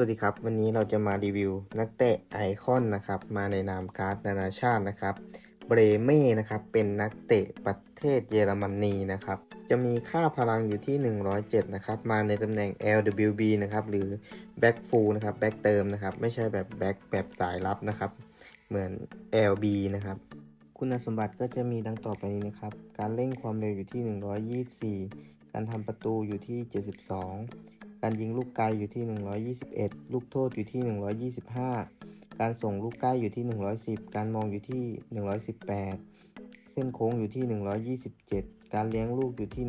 วัสดีครับ วันนี้เราจะมารีวิวนักเตะไอคอนนะครับ มาในนามการ์ดนานาชาตินะครับ เบรเม่นะครับ เป็นนักเตะประเทศเยอรมนีนะครับ จะมีค่าพลังอยู่ที่ 107 นะครับ มาในตำแหน่ง LWB นะครับ หรือ Back Full นะครับ Back เติมนะครับ ไม่ใช่แบบ Back แบบสายลับนะครับ เหมือน LB นะครับ คุณสมบัติก็จะมีดังต่อไปนี้นะครับ การเร่งความเร็วอยู่ที่ 124 การทำประตูอยู่ที่ 72 การยิงลูกไกลอยู่ที่ 121 ลูกโทษอยู่ที่ 125 การส่งลูกใกล้อยู่ที่ 110 การมองอยู่ที่ 118 เส้นโค้งอยู่ที่ 127 การเลี้ยงลูกอยู่ที่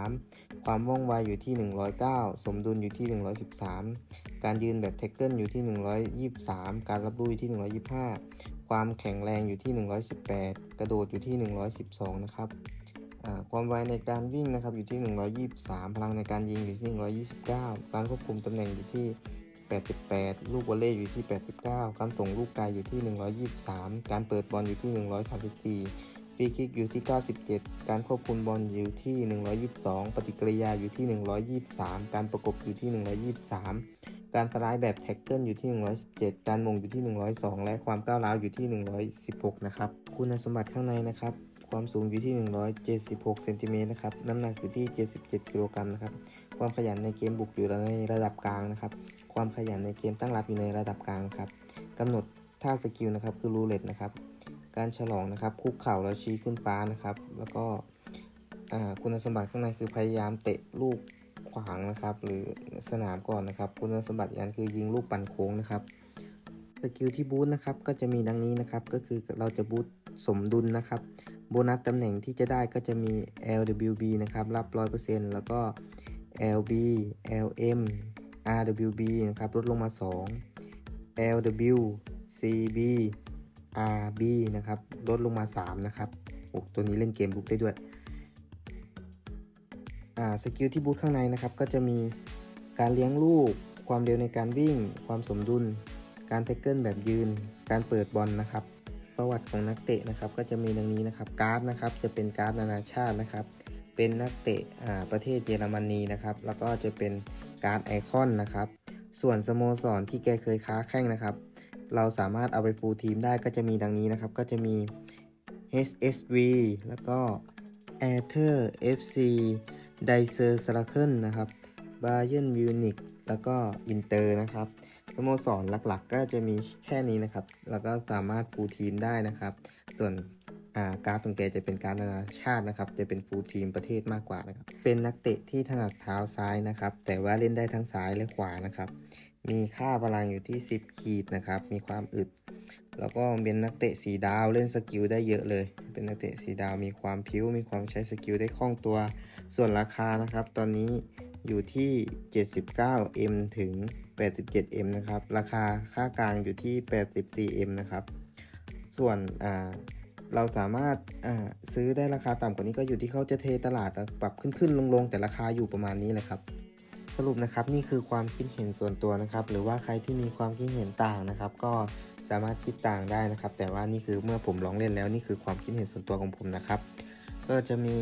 113 ความว่องไวอยู่ที่ 109 สมดุลอยู่ที่ 113 การยืนแบบแท็กเกิลอยู่ที่ 123 การรับรู้อยู่ที่ 125 ความแข็งแรงอยู่ที่ 118 กระโดดอยู่ที่ 112 นะครับ ความไวในการวิ่งนะครับอยู่ที่ 123 พลังในการยิงอยู่ที่ 129 การควบคุมตำแหน่งอยู่ที่ 88 ลูกวอลเลย์อยู่ที่ 89 การส่งลูกไกลอยู่ที่ 123 การเปิดบอลอยู่ที่ 134 ฟรีคิกอยู่ที่ 97 การควบคุมบอลอยู่ที่ 122 ปฏิกิริยาอยู่ที่ 123 การประกบอยู่ที่ 123 การสลด์แบบแท็กเกิลอยู่ที่ 117 การมงอยู่ที่ 102 และความก้าวร้าวอยู่ที่ 116 นะครับ คุณสมบัติข้างในนะครับ ความสูงอยู่ที่ 176เซนติเมตรนะครับ น้ำหนักอยู่ที่ 77 กิโลกรัมนะครับ ความขยันในเกมบุกอยู่ในระดับกลางนะครับ ความขยันในเกมตั้งรับอยู่ในระดับกลางครับกำหนดท่าสกิลนะครับคือรูเล็ตนะครับ การฉลองนะครับ คุกเข่าแล้วชี้ขึ้นฟ้านะครับ แล้วก็คุณสมบัติข้างในคือพยายามเตะลูกขวางนะครับ หรือสนามก่อนนะครับ คุณสมบัติอีกอันคือยิงลูกปั่นโค้งนะครับสกิลที่บูทนะครับก็จะมีดังนี้นะครับ ก็คือเราจะบูทสมดุลนะครับ โบนัสตำแหน่งที่จะได้ก็จะมี LWB นะครับ รับ 100%แล้วก็ LB LM RWB นะครับ ลดลงมา 2 LW CB RB นะครับ ลดลงมา 3 นะครับโอ้ตัวนี้เล่นเกมบุกได้ด้วยอ่าสกิลที่บูทข้างในนะครับ ก็จะมีการเลี้ยงลูก ความเร็วในการวิ่ง ความสมดุล การแท็กเกิลแบบยืน การเปิดบอลนะครับ ประวัติของนักเตะนะครับก็จะมีดังนี้นะครับการ์ดนะครับจะเป็นการ์ดนานาชาตินะครับ เป็นนักเตะอ่าประเทศเยอรมนีนะครับแล้วก็จะเป็นการ์ดไอคอนนะครับ ส่วนสโมสรที่แกเคยค้าแข่งนะครับ เราสามารถเอาไปฟูลทีมได้ก็จะมีดังนี้นะครับ ก็จะมี HSV แล้วก็ a i r t e r FC d i c e r s r a k e n นะครับ Bayern Munich แล้วก็อินเตอร์นะครับ สโมสรหลักๆ ก็จะมีแค่นี้นะครับ แล้วก็สามารถฟูลทีมได้นะครับ ส่วนาการ์ดของแกจะเป็นการนานาชาตินะครับ จะเป็นฟูลทีมประเทศมากกว่านะครับ เป็นนักเตะที่ถนัดเท้าซ้ายนะครับ แต่ว่าเล่นได้ทั้งซ้ายและขวานะครับ มีค่าพลังอยู่ที่ 10 ขีดนะครับ มีความอึด แล้วก็เป็นนักเตะสีดาวเล่นสกิลได้เยอะเลย เป็นนักเตะสีดาวมีความพิ้ว มีความใช้สกิลได้คล่องตัว ส่วนราคานะครับ ตอนนี้อยู่ที่ 79M ถึง 87M นะครับ ราคาค่ากลางอยู่ที่ 84M นะครับ ส่วนเราสามารถซื้อได้ราคาต่ำกว่านี้ก็อยู่ที่เขาจะเทตลาดปรับขึ้นขึ้นลงลงๆแต่ราคาอยู่ประมาณนี้เลยครับ สรุปนะครับนี่คือความคิดเห็นส่วนตัวนะครับ หรือว่าใครที่มีความคิดเห็นต่างนะครับ ก็สามารถคิดต่างได้นะครับ แต่ว่านี่คือเมื่อผมลองเล่นแล้วนี่คือความคิดเห็นส่วนตัวของผมนะครับ ก็จะมี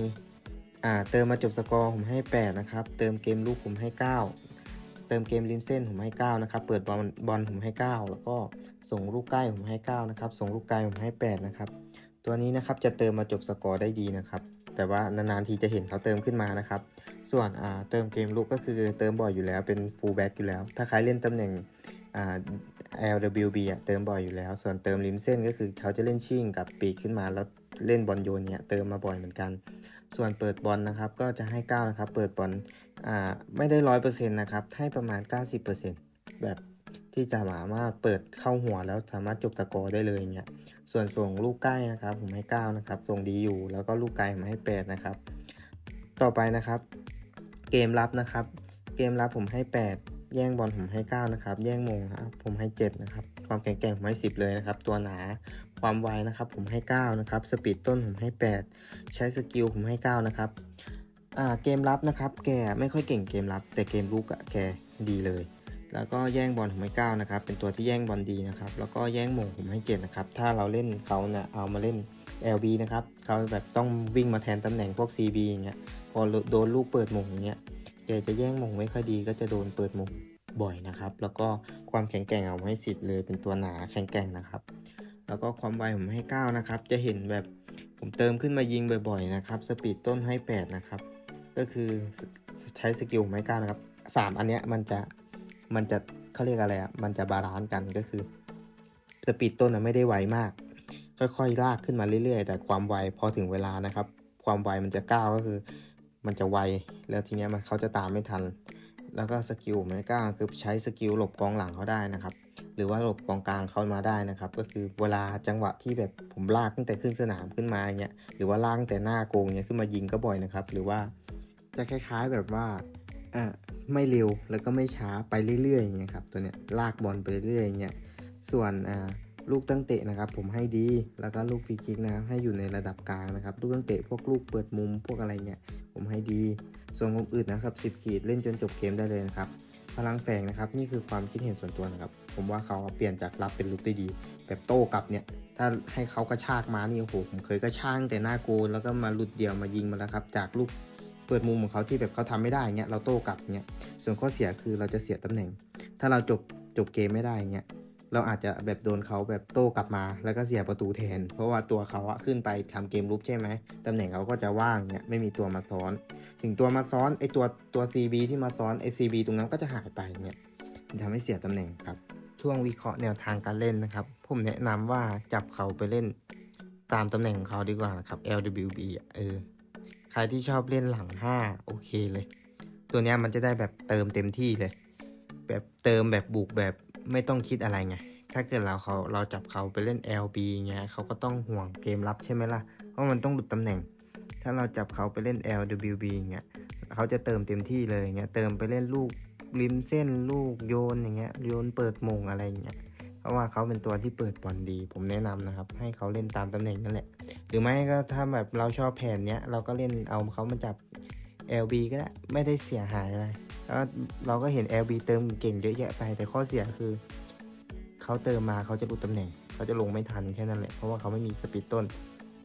เติมมาจบสกอร์ผมให้ 8 นะครับ เติมเกมลูกผมให้ 9 ติมเกมริมเส้นผมให้ 9 นะครับ เปิดบอลบอลผมให้ 9 แล้วก็ส่งลูกใกล้ผมให้ 9 นะครับ ส่งลูกไกลผมให้ 8 นะครับ ตัวนี้นะครับจะเติมมาจบสกอร์ได้ดีนะครับ แต่ว่านานๆทีจะเห็นเขาเติมขึ้นมานะครับ ส่วนเติมเกมลุกก็คือเติมบ่อยอยู่แล้วเป็น full back อยู่แล้ว ถ้าใครเล่นตำแหน่ง LWB เติมบ่อยอยู่แล้ว ส่วนเติมริมเส้นก็คือเขาจะเล่นชิ่งกับปีกขึ้นมาแล้วเล่นบอลโยนเนี่ยเติมมาบ่อยเหมือนกัน ส่วนเปิดบอลนะครับก็จะให้ 9 นะครับ เปิดบอล อ่าไม่ได้ร้อยเปอร์เซ็นต์นะครับ ให้ประมาณ 90%แบบที่จะสามารถเปิดเข้าหัวแล้วสามารถจบสกอร์ได้เลยเนี่ยส่วนส่งลูกใกล้นะครับ ผมให้ 9 นะครับ ส่งดีอยู่ แล้วก็ลูกไกลผมให้ 8 นะครับ ต่อไปนะครับ เกมรับนะครับ เกมรับผมให้ 8 แย่งบอลผมให้ 9 นะครับ แย่งมงครับผมให้ 7 นะครับ ความแข็งแกร่งผมให้ 10 เลยนะครับ ตัวหนาความไวนะครับ ผมให้ 9 นะครับ สปีดต้นผมให้ 8 ใช้สกิลผมให้ 9 นะครับ เกมรับนะครับ แกไม่ค่อยเก่งเกมรับ แต่เกมลุกอะแกดีเลย แล้วก็แย่งบอลผมให้9นะครับ เป็นตัวที่แย่งบอลดีนะครับ แล้วก็แย่งมงผมให้7นะครับ ถ้าเราเล่นเขาเนี่ยเอามาเล่น LB นะครับเขาแบบต้องวิ่งมาแทนตำแหน่งพวก CB อย่างเงี้ย พอโดนลูกเปิดมงอย่างเงี้ย แกจะแย่งมงไม่ค่อยดีก็จะโดนเปิดมงบ่อยนะครับ แล้วก็ความแข็งแกร่งเอาให้สิบเลย เป็นตัวหนาแข็งแกร่งนะครับ แล้วก็ความไวผมให้9นะครับ จะเห็นแบบผมเติมขึ้นมายิงบ่อยๆนะครับ สปีดต้นให้ 8 นะครับ ก็คือใช้สกิลผมให้9นะครับ3อันเนี้ยมันจะมันจะเขาเรียกอะไรอะมันจะบาลานซ์กันก็คือสปีดต้นอะไม่ได้ไวมาก ค่อยๆลากขึ้นมาเรื่อยๆ แต่ความไวพอถึงเวลานะครับ ความไวมันจะก้าวก็คือ มันจะไวแล้วทีเนี้ยมันเขาจะตามไม่ทัน แล้วก็สกิลผมให้ก้าคือใช้สกิลหลบกองหลังเขาได้นะครับหรือว่าหลบกองกลางเข้ามาได้นะครับ ก็คือเวลาจังหวะที่แบบผมลากตั้งแต่ขึ้นสนามขึ้นมาเงี้ยหรือว่าลากตั้งแต่หน้าโกงเงี้ยขึ้นมายิงก็บ่อยนะครับ หรือว่า จะคล้ายๆแบบว่าอ่าไม่เร็วแล้วก็ไม่ช้าไปเรื่อยๆอย่างเงี้ยครับตัวเนี้ยลากบอลไปเรื่อยๆอย่างเงี้ยส่วนอ่าลูกตั้งเตะนะครับ ผมให้ดีแล้วก็ลูกฟรีคิกนะครับให้อยู่ในระดับกลางนะครับ ลูกตั้งเตะพวกลูกเปิดมุมพวกอะไรเงี้ยผมให้ดี ส่วนงบอื่นนะครับ 10 ขีดเล่นจนจบเกมได้เลยนะครับ พลังแฝงนะครับ นี่คือความคิดเห็นส่วนตัวนะครับ ผมว่าเขาเปลี่ยนจากรับเป็นลุกได้ดี แบบโต้กลับเนี่ย ถ้าให้เขากระชากมานี่โอ้โหผมเคยกระชากแต่หน้าโกนแล้วก็มาหลุดเดี่ยวมายิงมาแล้วครับ จากลูก เปิดมุมของเขาที่แบบเขาทำไม่ได้เงี้ยเราโต้กลับเงี้ยส่วนข้อเสียคือเราจะเสียตำแหน่ง ถ้าเราจบจบเกมไม่ได้เงี้ยเราอาจจะแบบโดนเขาแบบโต้กลับมา แล้วก็เสียประตูแทน เพราะว่าตัวเขาอะขึ้นไปทำเกมลุกใช่ไหมตำแหน่งเขาก็จะว่างเงี้ยไม่มีตัวมาซ้อน ถึงตัวมาซ้อนไอตัวตัว CB ที่มาซ้อนไอ CB ตรงนั้นก็จะหายไปเนี่ยมันทำให้เสียตำแหน่งครับ ช่วงวิเคราะห์แนวทางการเล่นนะครับ ผมแนะนำว่าจับเขาไปเล่นตามตำแหน่งของเขาดีกว่านะครับ LWB เออ ใครที่ชอบเล่นหลัง5โอเคเลย ตัวเนี้ยมันจะได้แบบเติมเต็มที่เลย แบบเติมแบบบุกแบบไม่ต้องคิดอะไรไง ถ้าเกิดเราเขาเราจับเขาไปเล่น LB เงี้ยเขาก็ต้องห่วงเกมรับใช่ไหมล่ะ เพราะมันต้องหลุดตำแหน่ง ถ้าเราจับเขาไปเล่น LWB เงี้ยเขาจะเติมเต็มที่เลยเงี้ยเติมไปเล่นลูกริมเส้นลูกโยนอย่างเงี้ยโยนเปิดมงอะไรอย่างเงี้ย เพราะว่าเขาเป็นตัวที่เปิดบอลดี ผมแนะนำนะครับ ให้เขาเล่นตามตำแหน่งนั่นแหละ หรือไม่ก็ถ้าแบบเราชอบแผนเนี้ยเราก็เล่นเอาเขามาจับ LB ก็ได้ไม่ได้เสียหายอะไรแล้วเราก็เห็น LB เติมเก่งเยอะแยะไปแต่ข้อเสียคือเขาเติมมาเขาจะหลุดตำแหน่งเขาจะลงไม่ทันแค่นั้นแหละเพราะว่าเขาไม่มีสปีดต้น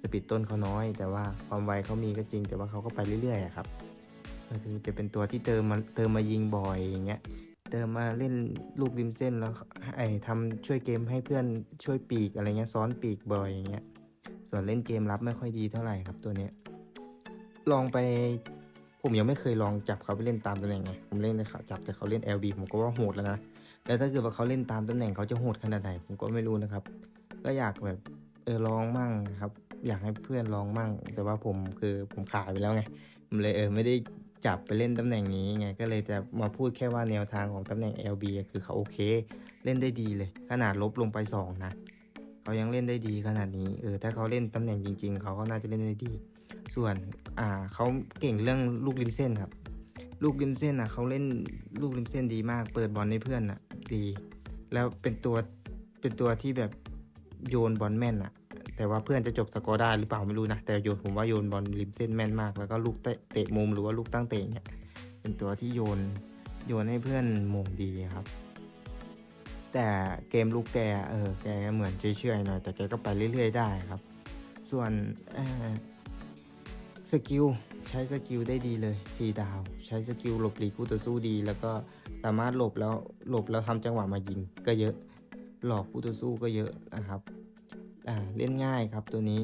สปีดต้นเขาน้อย แต่ว่าความไวเขามีก็จริง แต่ว่าเขาก็ไปเรื่อยๆครับก็คือจะเป็นตัวที่เติมมาเติมมายิงบ่อยอย่างเงี้ย เติมมาเล่นลูกริมเส้นแล้วไอ้ทำช่วยเกมให้เพื่อนช่วยปีกอะไรเงี้ยซ้อนปีกบ่อยอย่างเงี้ยส่วนเล่นเกมรับไม่ค่อยดีเท่าไหร่ครับตัวเนี้ยลองไปผมยังไม่เคยลองจับเขาไปเล่นตามตำแหน่งไงผมเล่นแต่เขาจับแต่เขาเล่น LB ผมก็ว่าโหดแล้วนะแต่ถ้าเกิดว่าเขาเล่นตามตำแหน่งเขาจะโหดขนาดไหนผมก็ไม่รู้นะครับ ก็อยากแบบเออลองมั่งครับ อยากให้เพื่อนลองมั่ง แต่ว่าผมคือผมขายไปแล้วไงผมเลยเออไม่ได้ จับไปเล่นตำแหน่งนี้ไงก็เลยจะมาพูดแค่ว่าแนวทางของตำแหน่ง LB คือเขาโอเค เล่นได้ดีเลย ขนาดลบลงไปสองนะเขายังเล่นได้ดีขนาดนี้เออถ้าเขาเล่นตำแหน่งจริง ๆเขาก็น่าจะเล่นได้ดี ส่วนอ่าเขาเก่งเรื่องลูกริมเส้นครับ ลูกริมเส้นอะเขาเล่นลูกริมเส้นดีมาก เปิดบอลให้เพื่อนอะดี แล้วเป็นตัวเป็นตัวที่แบบโยนบอลแม่นอะ แต่ว่าเพื่อนจะจบสกอร์ได้หรือเปล่าไม่รู้นะ แต่โยนผมว่าโยนบอลริมเส้นแม่นมาก แล้วก็ลูกเตะมุมหรือว่าลูกตั้งเตะเนี่ยเป็นตัวที่โยนโยนให้เพื่อนมงดีครับ แต่เกมลูกแกเออแกเหมือนเฉยๆหน่อยแต่แกก็ไปเรื่อยๆได้ครับ ส่วนสกิลใช้สกิลได้ดีเลยสี่ดาว ใช้สกิลหลบหลีกคู่ต่อสู้ดี แล้วก็สามารถหลบแล้วหลบแล้วทำจังหวะมายิงก็เยอะ หลอกคู่ต่อสู้ก็เยอะนะครับ อ่าเล่นง่ายครับตัวนี้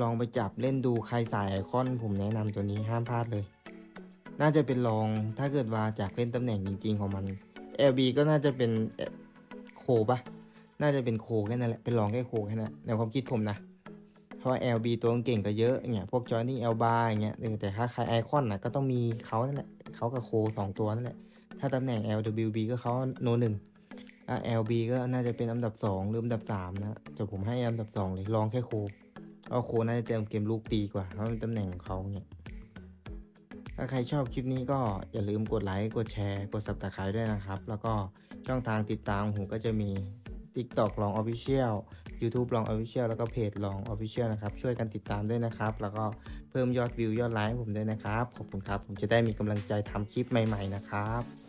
ลองไปจับเล่นดูใครสายไอคอน ผมแนะนำตัวนี้ห้ามพลาดเลย น่าจะเป็นลองถ้าเกิดว่าจากเล่นตำแหน่งจริง ๆ ของมัน LB ก็น่าจะเป็นโคปะน่าจะเป็นโคแค่นั้นแหละเป็นลองแค่โคแค่นั้นในความคิดผมนะเพราะว่า LB ตัวเก่งก็เยอะอย่างเงี้ยพวกจอห์นนี่เอลบาอย่างเงี้ยแต่ถ้าใครไอคอนนะก็ต้องมีเขานั่นแหละเขากับโคสองตัวนั่นแหละถ้าตำแหน่ง LWB ก็เขาโนหนึ่ง LB ก็น่าจะเป็นอันดับ 2 หรืออันดับ 3 นะจะผมให้อันดับ 2 เลยลองแค่โคเอาโคน่าจะเต็มเกมลูกดีกว่าเพราะเป็นตำแหน่งของเขาเนี่ยถ้าใครชอบคลิปนี้ก็อย่าลืมกดไลค์กดแชร์ กด subscribe ด้วยนะครับ แล้วก็ช่องทางติดตามผมก็จะมี TikTok ลอง Official YouTube ลอง Official แล้วก็เพจลอง Official นะครับ ช่วยกันติดตามด้วยนะครับ แล้วก็เพิ่มยอดวิวยอดไลค์ผมด้วยนะครับ ขอบคุณครับ ผมจะได้มีกำลังใจทำคลิปใหม่ ๆ นะครับ